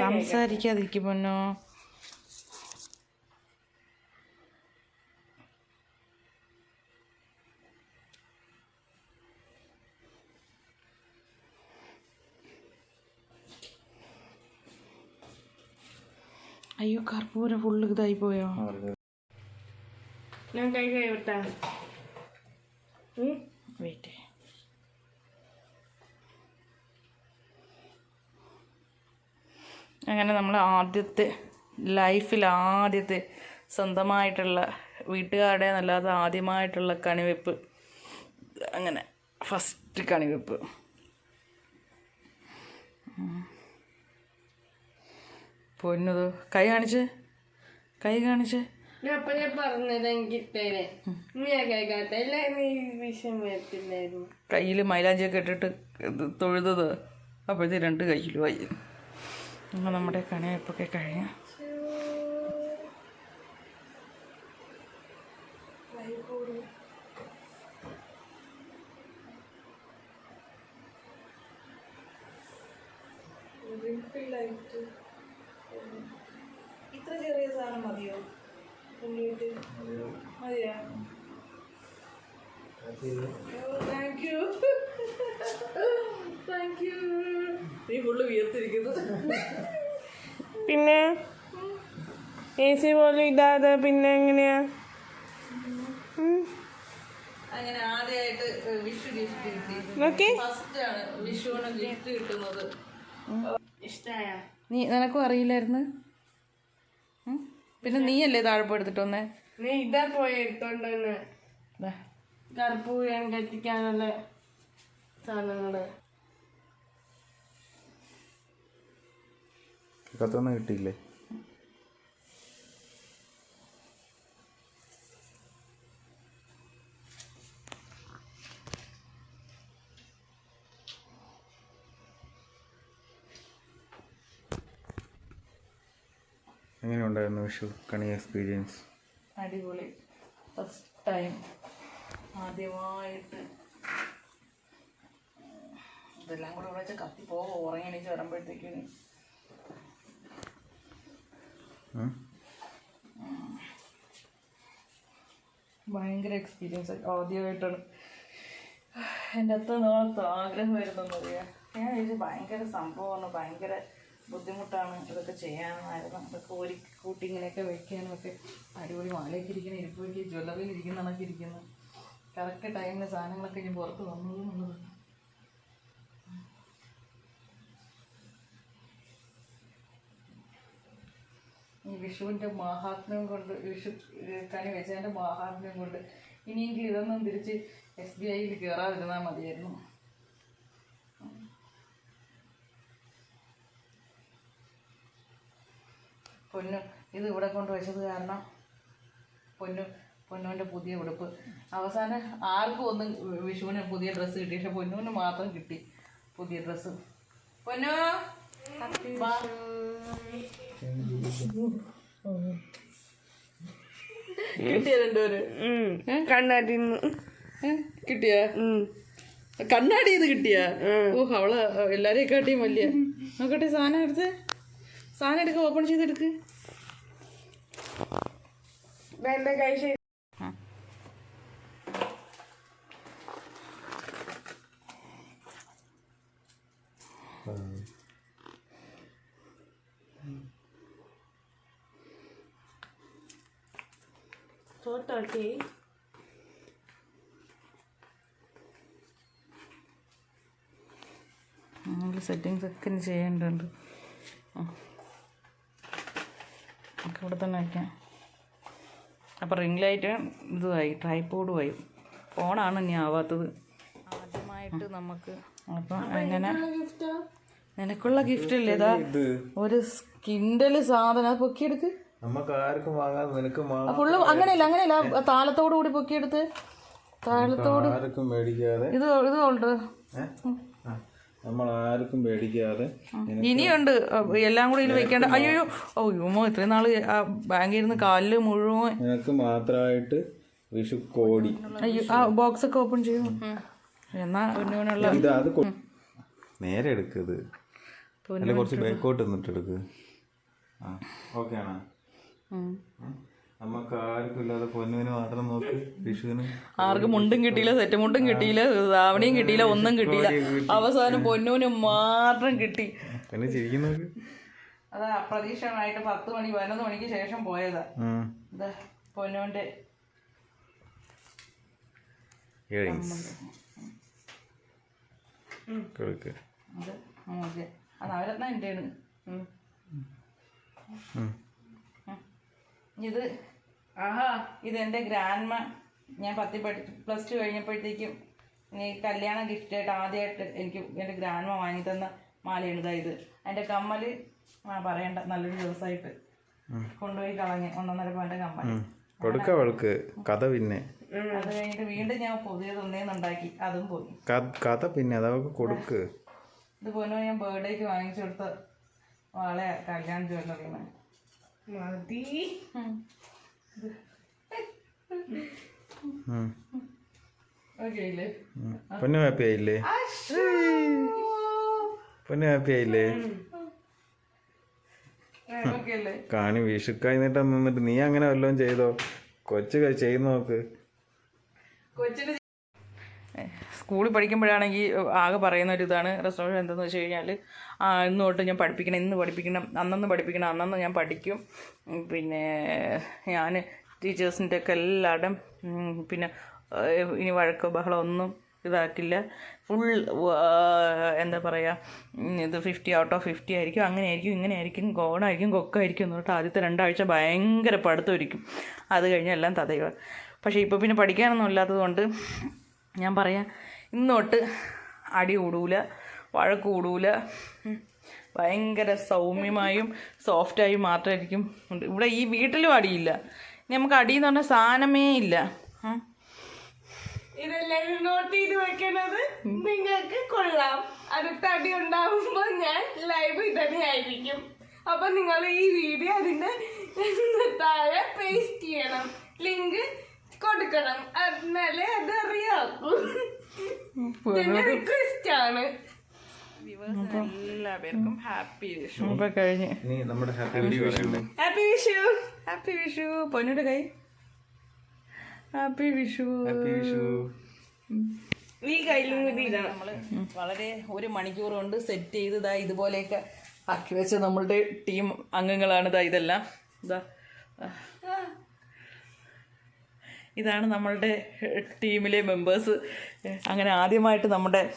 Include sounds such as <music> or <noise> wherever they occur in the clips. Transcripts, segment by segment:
സംസാരിക്കാതിരിക്കും പൊന്നോ അയ്യോ കർപ്പൂരം ഫുള്ള് ഇതായി പോയോ? ഞാൻ കൈ കൈ വിട്ടാ? വെയിറ്റ്. അങ്ങനെ നമ്മൾ ആദ്യത്തെ ലൈഫിൽ ആദ്യത്തെ സ്വന്തമായിട്ടുള്ള വീട്ടുകാരുടെ അല്ലാതെ ആദ്യമായിട്ടുള്ള കണിവെപ്പ്. അങ്ങനെ ഫസ്റ്റ് കണിവെപ്പ്. പൊന്നത് കൈ കാണിച്ച്. കൈ കാണിച്ച്. ഞാൻ അപ്പഴേ പറഞ്ഞത് എനിക്ക് ഞാൻ വരത്തില്ലായിരുന്നു. കയ്യിൽ മൈലാഞ്ചിയൊക്കെ ഇട്ടിട്ട് തൊഴുതത്. അപ്പോഴത്തെ രണ്ട് കയ്യിലുമായി അങ്ങനെ നമ്മുടെ കണിവെപ്പൊക്കെ കഴിഞ്ഞ്. ഇത്ര ചെറിയ സാധനം മതിയോ? മതിയോ? താങ്ക് യു താങ്ക് യു നീ ഫുള്ള് വിയർത്തിരിക്കുന്നത് പിന്നെ? എ സി പോലും ഇതാതെ പിന്നെ എങ്ങനെയാ? അങ്ങനെ ആദ്യമായിട്ട് വിഷു ഗിഫ്റ്റ് കിട്ടി. വിഷുവിന് കിട്ടുന്നത്. ഇഷ്ടായ? നീ നിനക്കും അറിയില്ലായിരുന്നു? പിന്നെ നീയല്ലേ താഴെ പോയി എടുത്തിട്ട് വന്നേ? നീ ഇതാ പോയി എടുത്തോണ്ടെന്ന് കറുപ്പ് കർപ്പൂരം കത്തിക്കാനുള്ള സാധനങ്ങൾ. കത്തൊന്നും കിട്ടിയില്ലേ? എങ്ങനെ ഉണ്ടായിരുന്നു വിഷു കണി എക്സ്പീരിയൻസ് അടിപൊളി. ഫസ്റ്റ് ടൈം ആദ്യമായിട്ട്. ഇതെല്ലാം കൂടെ വിളിച്ച് കത്തി പോകും ഉറങ്ങി എണീച്ച് വരുമ്പോഴത്തേക്കും ഭയങ്കര എക്സ്പീരിയൻസ് ആദ്യമായിട്ടാണ്. എന്റെ അത്ര നാളത്തെ വരുന്നെന്ന് അറിയാം. ഞാൻ വിചാരിച്ചു ഭയങ്കര സംഭവമാണ് ഭയങ്കര ബുദ്ധിമുട്ടാണ് ഇതൊക്കെ ചെയ്യാനായിരുന്നു. അതൊക്കെ ഒരു കൂട്ടി ഇങ്ങനെയൊക്കെ വെക്കാനും ഒക്കെ അടിപൊളി മാലയൊക്കെ ഇരിക്കുന്ന ഇരിപ്പൊക്കെ ജ്വല്ലറിയിൽ ഇരിക്കുന്ന കണക്കിരിക്കുന്നു. കറക്റ്റ് ടൈമിൽ സാധനങ്ങളൊക്കെ ഞാൻ പുറത്ത് വന്നു എന്നുള്ളത് വിഷുവിന്റെ മാഹാത്മ്യം കൊണ്ട് വിഷു കണി വെച്ചതിന്റെ മാഹാത്മ്യം കൊണ്ട് ഇനിയെങ്കിലും ഇതൊന്നും തിരിച്ച് എസ് ബി ഐയിൽ കയറാതിരുന്നാൽ മതിയായിരുന്നു. പൊന്നു ഇത് ഇവിടെ കൊണ്ട് വെച്ചത് കാരണം പൊന്നു പൊന്നുവിന്റെ പുതിയ ഉടുപ്പ്. അവസാനം ആർക്കും ഒന്നും വിഷുവിന് പുതിയ ഡ്രസ്സ് കിട്ടി. പക്ഷെ പൊന്നുവിന് മാത്രം കിട്ടി പുതിയ ഡ്രസ്സ്. പൊന്നു. കിട്ടിയ രണ്ടുപേര്? കണ്ണാടിന്ന്? കിട്ടിയ? കണ്ണാടി ഇത് കിട്ടിയ? ഓ അവൾ എല്ലാരെയും കാട്ടിയും വലിയ. നോക്കട്ടെ സാധനം എടുത്ത്. സാധനം എടുക്ക ഓപ്പൺ ചെയ്തെടുക്ക്. എന്റെ ഒക്കെ നമ്മൾ സെറ്റിങ്സ് ഒക്കെ ചെയ്യേണ്ടതുണ്ട്. ആ. ഒക്കെ ഇവിടെ തന്നെ വയ്ക്കാം അപ്പോൾ റിംഗ് ലൈറ്റ് ഇതുമായി ട്രൈപ്പോഡുമായി ഫോണാണ് ഇനി ആവാത്തത്. ആദ്യമായിട്ട് നമുക്ക് അപ്പം അങ്ങനെ ഗിഫ്റ്റോ നിനക്കുള്ള ഗിഫ്റ്റ് ഇല്ലേ? ഇതാ ഇത്? ഒരു സ്കിൻഡൽ സാധനം. അത് പൊക്കിയെടുക്ക്. നമുക്ക് ആർക്കും വാങ്ങാൻ നിനക്ക് ഫുള്ള് അങ്ങനെയല്ല അങ്ങനെയല്ല. താളത്തോടു കൂടി പൊക്കിയെടുത്ത് താളത്തോട് ആർക്കും മേടിക്കാതെ. ഇത് ഇത് ഉണ്ട് നമ്മൾ ആർക്കും മേടിക്കാതെ ഇനിയുണ്ട്. എല്ലാം കൂടി ഇതിൽ വെക്കേണ്ട. അയ്യോ ഓ യുമോ ഇത്രയും നാൾ ബാങ്കിൽ നിന്ന് കാലിൽ മുഴുവൻ നിനക്ക് മാത്രമായിട്ട് വിഷു കോടി. അയ്യോ ആ ബോക്സ് ഒക്കെ ഓപ്പൺ ചെയ്യും. എന്നാ ഇത് അത് നേരെ എടുക്കത് കുറച്ച് ബാക്കോട്ട് എന്നിട്ട് എടുക്ക്. ആ ഓക്കെ ആണോ. നമുക്ക് ആർക്കും ഇല്ലാതെ പൊന്നുവിന് മാത്രം നോക്ക് വിഷുവിന്. ആർക്കും മുണ്ടും കിട്ടിയില്ല സെറ്റ് മുണ്ടും കിട്ടിയില്ല ധാവണിയും കിട്ടിയില്ല ഒന്നും കിട്ടിയില്ല. അവസാനം പൊന്നൂനും മാത്രം കിട്ടി. പിന്നെ ചിരിക്കും നോക്ക്. അതാ അപ്രതീക്ഷിതമായിട്ട് പത്ത് മണി പതിനൊന്ന് മണിക്ക് ശേഷം പോയതാ. പൊന്നുവിന്റെ ഇത് പൊന്നൂന്റെ ഇയറിങ്സ് കൊടുക്ക്. അത് മോശം അത് നവരത്ന എന്റെയാണ് ഉം. ഇത് ആഹാ ഇത് എന്റെ ഗ്രാൻഡ്മ. ഞാൻ പത്തി പഠി പ്ലസ് ടു കഴിഞ്ഞപ്പോഴത്തേക്കും ഈ കല്യാണ ഗിഫ്റ്റായിട്ട് ആദ്യമായിട്ട് എനിക്ക് എന്റെ ഗ്രാൻഡ്മ വാങ്ങി തന്ന മാലയാണ് ഇതാ ഇത്. എന്റെ കമ്മൽ ആ പറയണ്ട നല്ലൊരു ദിവസമായിട്ട് കൊണ്ടുപോയി കളഞ്ഞ് ഒന്നൊന്നര പോയിന്റെ കമ്മൽ കൊടുക്കവൾക്ക് കഥ പിന്നെ. അത് കഴിഞ്ഞിട്ട് വീണ്ടും ഞാൻ പുതിയത് ഒന്നേന്നുണ്ടാക്കി അതും പോയി. കഥ പിന്നെ അതവൾക്ക് കൊടുക്ക്. ഇത് പൊന്നു ഞാൻ ബർത്ത്ഡേക്ക് വാങ്ങിച്ചു കൊടുത്ത വാളെ കല്യാണ ജ്വല്ലറിയാണ് മതി. പൊന്നു ഹാപ്പി ആയില്ലേ പൊന്നു ഹാപ്പി ആയില്ലേ കാണി വിഷുക്കായി നിന്നിട്ട് നിന്നിട്ട് നീ അങ്ങനെ വല്ലതും ചെയ്തോ? കൊച്ചു ചെയ്ത് നോക്ക്. സ്കൂളിൽ പഠിക്കുമ്പോഴാണെങ്കിൽ ആകെ പറയുന്ന ഒരു ഇതാണ് റെസ്റ്റോറന്റ് എന്താണെന്ന് വെച്ച് കഴിഞ്ഞാൽ ഇന്ന് തൊട്ട് ഞാൻ പഠിപ്പിക്കണം ഇന്ന് പഠിപ്പിക്കണം അന്നന്ന് പഠിപ്പിക്കണം അന്നന്ന് ഞാൻ പഠിക്കും. പിന്നെ ഞാൻ ടീച്ചേഴ്സിന്റെ ഒക്കെ എല്ലാവരുടെയും പിന്നെ ഇനി വഴക്കോ ബഹളോ ഒന്നും ഇതാക്കില്ല. ഫുൾ എന്താ പറയുക ഇത് ഫിഫ്റ്റി ഔട്ട് ഓഫ് ഫിഫ്റ്റി ആയിരിക്കും. അങ്ങനെ ആയിരിക്കും ഇങ്ങനെ ആയിരിക്കും ഗോണായിരിക്കും കൊക്കായിരിക്കും എന്ന് ആദ്യത്തെ രണ്ടാഴ്ച ഭയങ്കര പഠിത്തമായിരിക്കും അത് കഴിഞ്ഞ് എല്ലാം തതയുക. പക്ഷേ ഇപ്പോൾ പിന്നെ പഠിക്കാനൊന്നും ഇല്ലാത്തത് കൊണ്ട് ഞാൻ പറയാം ഇന്നോട്ട് അടി കൂടൂല വഴക്ക് കൂടൂല. ഭയങ്കര സൗമ്യമായും സോഫ്റ്റായും മാത്രമായിരിക്കും. ഇവിടെ ഈ വീട്ടിലും അടിയില്ല. ഇനി നമുക്ക് അടി എന്ന് പറഞ്ഞ സാധനമേ ഇല്ല. ഉം. ഇതെല്ലാരും നോട്ട് ചെയ്ത് വെക്കണത് നിങ്ങൾക്ക് കൊള്ളാം. അടുത്ത അടി ഉണ്ടാവുമ്പോൾ ഞാൻ ലൈവ് തന്നെയായിരിക്കും അപ്പൊ നിങ്ങൾ ഈ വീഡിയോ അതിന്റെ <laughs> താഴെ പേസ്റ്റ് ചെയ്യണം. കൊടുക്കണം. എന്നാലേ അത് അറിയാക്കൂ റിക്വസ്റ്റ് ആണ്. എല്ലാവർക്കും ഹാപ്പി വിഷു. കഴിഞ്ഞ്. Happy Vishu happy Vishu. പൊന്നിയുടെ കൈ. ഹാപ്പി വിഷു. ഈ കയ്യിലും കൂടി വളരെ ഒരു മണിക്കൂർ കൊണ്ട് സെറ്റ് ചെയ്ത് ഇതാ ഇതുപോലെയൊക്കെ ആക്കി വെച്ച നമ്മളുടെ ടീം അംഗങ്ങളാണ് ഇതാ ഇതെല്ലാം. ഇതാ. ഇതാണ് നമ്മളുടെ ടീമിലെ മെമ്പേഴ്സ് അങ്ങനെ ആദ്യമായിട്ട് നമ്മുടെ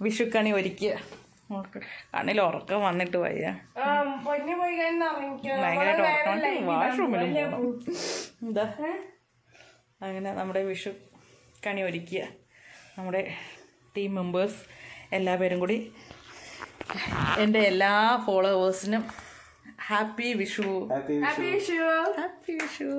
വിഷുക്കണി ഒരുക്കിയ കണ്ണിൽ ഉറക്കം വന്നിട്ട് വയ്യ. ഭയങ്കരമായിട്ട് ഉറക്കം വാഷ്റൂമിലും എന്താ? അങ്ങനെ നമ്മുടെ വിഷു കണി ഒരുക്കിയ നമ്മുടെ ടീം മെമ്പേഴ്സ് എല്ലാ പേരും കൂടി. എന്റെ എല്ലാ ഫോളോവേഴ്സിനും happy Vishu. Happy Vishu. Happy Vishu.